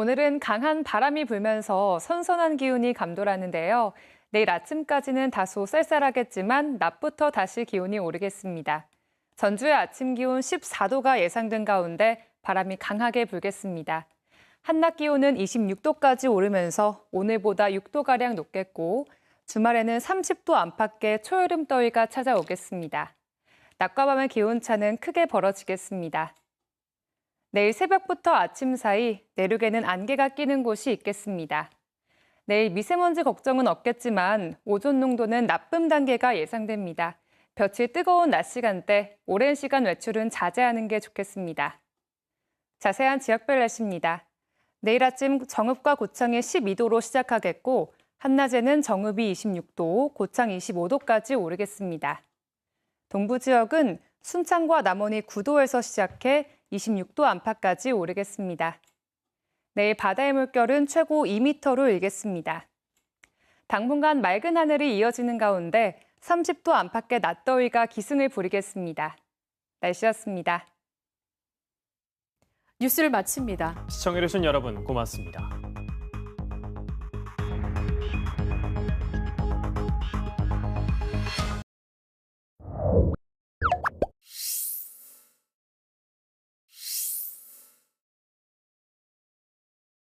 오늘은 강한 바람이 불면서 선선한 기운이 감돌았는데요. 내일 아침까지는 다소 쌀쌀하겠지만 낮부터 다시 기온이 오르겠습니다. 전주의 아침 기온 14도가 예상된 가운데 바람이 강하게 불겠습니다. 한낮 기온은 26도까지 오르면서 오늘보다 6도가량 높겠고 주말에는 30도 안팎의 초여름 더위가 찾아오겠습니다. 낮과 밤의 기온차는 크게 벌어지겠습니다. 내일 새벽부터 아침 사이 내륙에는 안개가 끼는 곳이 있겠습니다. 내일 미세먼지 걱정은 없겠지만 오존 농도는 나쁨 단계가 예상됩니다. 볕이 뜨거운 낮 시간대 오랜 시간 외출은 자제하는 게 좋겠습니다. 자세한 지역별 날씨입니다. 내일 아침 정읍과 고창이 12도로 시작하겠고 한낮에는 정읍이 26도, 고창 25도까지 오르겠습니다. 동부 지역은 순창과 남원이 9도에서 시작해 26도 안팎까지 오르겠습니다. 내일 바다의 물결은 최고 2m로 일겠습니다. 당분간 맑은 하늘이 이어지는 가운데 30도 안팎의 낮더위가 기승을 부리겠습니다. 날씨였습니다. 뉴스를 마칩니다. 시청해주신 여러분 고맙습니다.